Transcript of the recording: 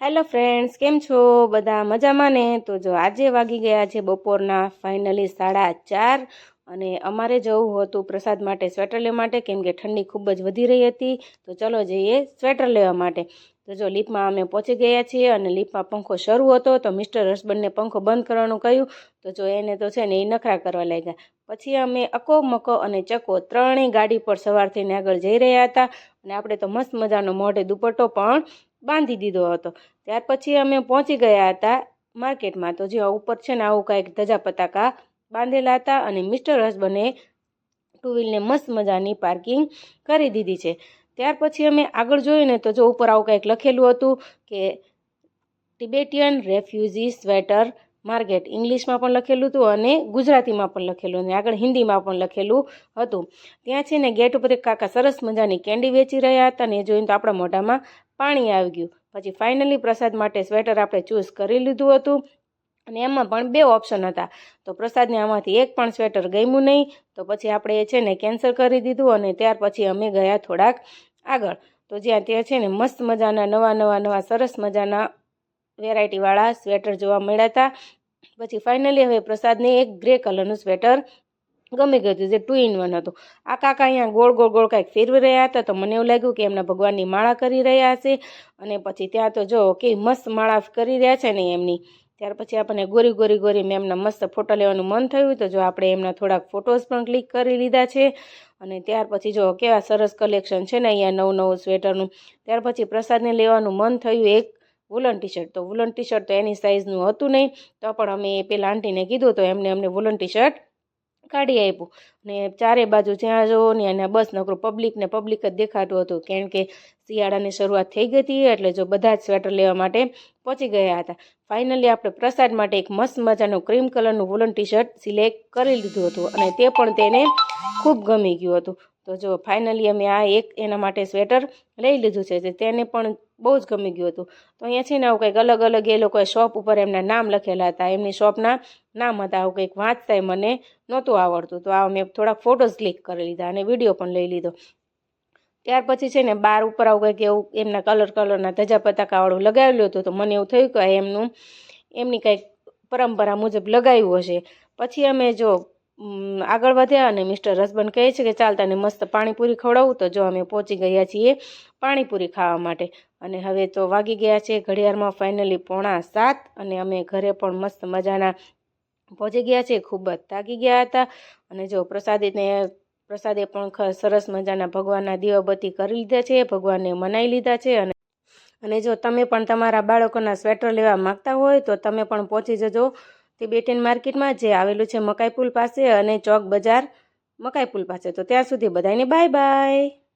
Hello friends, કેમ છો? બધા મજામાં ને? તો જો આજે વાગી ગયા છે બપોરના ફાઇનલી સાડા ચાર અને અમારે જવું હતું પ્રસાદ માટે, સ્વેટર લેવા માટે, કેમ કે ઠંડી ખૂબ જ વધી રહી હતી. તો ચલો જઈએ સ્વેટર લેવા માટે. તો જો લીપમાં અમે પહોંચી ગયા છીએ અને લીપમાં પંખો શરૂ હતો, તો મિસ્ટર હસબન્ડને પંખો બંધ કરવાનું કહ્યું. તો જો એને તો છે ને એ નખરા કરવા લાગ્યા. પછી અમે અકો, મકો અને ચકો ત્રણેય ગાડી પર સવાર થઈને આગળ જઈ રહ્યા હતા. અને આપણે તો મસ્ત મજાનો મોઢે દુપટ્ટો પણ બાંધી દીધો હતો. ત્યાર પછી અમે પહોંચી ગયા હતા માર્કેટમાં. તો જે ઉપર છે ને, આવું કાંઈક ધજા પતાકા બાંધેલા હતા અને મિસ્ટર હસબન્ડે ટુ વ્હીલને મસ્ત મજાની પાર્કિંગ કરી દીધી છે. ત્યાર પછી અમે આગળ જોયું ને તો જો ઉપર આવું કંઈક લખેલું હતું કે ટિબેટિયન રેફ્યુઝી સ્વેટર માર્કેટ. ઇંગ્લિશમાં પણ લખેલું હતું અને ગુજરાતીમાં પણ લખેલું અને આગળ હિન્દીમાં પણ લખેલું હતું. ત્યાં છે ને, ગેટ ઉપર એક કાકા સરસ મજાની કેન્ડી વેચી રહ્યા હતા ને, એ જોઈને તો આપણા મોઢામાં પાણી આવી ગયું. પછી ફાઇનલી પ્રસાદ માટે સ્વેટર આપણે ચૂઝ કરી લીધું હતું. અને એમાં પણ બે ઓપ્શન હતા. તો પ્રસાદને આમાંથી એક પણ સ્વેટર ગમ્યું નહીં. તો પછી આપણે એ છે ને કેન્સલ કરી દીધું અને ત્યાર પછી અમે ગયા થોડાક આગળ. તો જ્યાં ત્યાં છે ને મસ્ત મજાના નવા નવા નવા સરસ મજાના વેરાયટીવાળા સ્વેટર જોવા મળ્યા હતા. પછી ફાઇનલી હવે પ્રસાદને એક ગ્રે કલરનું સ્વેટર ગમી ગયું હતું, જે ટુ ઇન વન હતું. આ કાકા અહીંયા ગોળ ગોળ ગોળ કાંઈક ફેરવી રહ્યા હતા, તો મને એવું લાગ્યું કે એમના ભગવાનની માળા કરી રહ્યા હશે અને પછી ત્યાં તો જો કે મસ્ત માળા કરી રહ્યા છે ને એમની. ત્યાર પછી આપણને ગોરી ગોરી ગોરી મેમના મસ્ત ફોટો લેવાનું મન થયું તો જો આપણે એમના થોડાક ફોટોઝ પણ ક્લિક કરી લીધા છે. અને ત્યાર પછી જો કેવા સરસ કલેક્શન છે ને અહીંયા નવું નવું સ્વેટરનું ત્યાર પછી પ્રસાદને લેવાનું મન થયું એક વુલન ટી શર્ટ તો વુલન ટી શર્ટ તો એની સાઇઝનું હતું નહીં. તો પણ અમે પેલા આંટીને કીધું તો એમને અમને વુલન ટી શર્ટ કાઢી આપ્યું ને ચારે બાજુ જ્યાં જુઓ ને અને બસ નકરું પબ્લિક ને પબ્લિક જ દેખાતું હતું. કારણ કે શિયાળાની શરૂઆત થઈ ગઈ હતી એટલે જો બધા જ સ્વેટર લેવા માટે પહોંચી ગયા હતા. ફાઇનલી આપણે પ્રસાદ માટે એક મસ્ત મજાનું ક્રીમ કલરનું વુલન ટી શર્ટ સિલેક્ટ કરી લીધું હતું અને તે પણ તેને ખૂબ ગમી ગયું હતું. તો જો ફાઇનલી અમે આ એક એના માટે સ્વેટર લઈ લીધું છે તેને પણ બહુ જ ગમી ગયું હતું. તો અહીંયા છે ને આવું કંઈક અલગ અલગ એ લોકોએ શોપ ઉપર એમના નામ લખેલા હતા. એમની શોપના નામ હતા. આવું કંઈક વાંચતાય મને નહોતું આવડતું. તો આ મેં થોડાક ફોટોઝ ક્લિક કરી લીધા અને વીડિયો પણ લઈ લીધો. ત્યાર પછી છે ને બાર ઉપર આવું કંઈક એવું એમના કલર કલરના ધજા પતાકાવાળું લગાવેલું હતું. તો મને એવું થયું કે એમનું, એમની કંઈક પરંપરા મુજબ લગાવ્યું હશે. પછી અમે જો આગળ વધ્યા અને મિસ્ટર હસબન્ડ કહે છે કે ચાલ તને મસ્ત પાણીપુરી ખવડાવું. તો જો અમે પહોંચી ગયા છીએ પાણીપુરી ખાવા માટે. અને હવે તો વાગી ગયા છે ઘડિયાળમાં ફાઇનલી પોણા સાત અને અમે ઘરે પણ મસ્ત મજાના પહોંચી ગયા છે ખૂબ જ થાકી ગયા હતા. અને જો પ્રસાદીને, પ્રસાદે પણ સરસ મજાના ભગવાનના દીવાબત્તી કરી લીધા છે, ભગવાનને મનાઈ લીધા છે. અને અને જો તમે પણ તમારા બાળકોના સ્વેટર લેવા માગતા હોય તો તમે પણ પહોંચી જજો. તિબેટિયન માર્કેટમાં જે આવેલું છે મકાઈ પુલ પાસે અને ચોક બજાર મકાઈ પુલ પાસે. તો ત્યાં સુધી બધાને બાય બાય.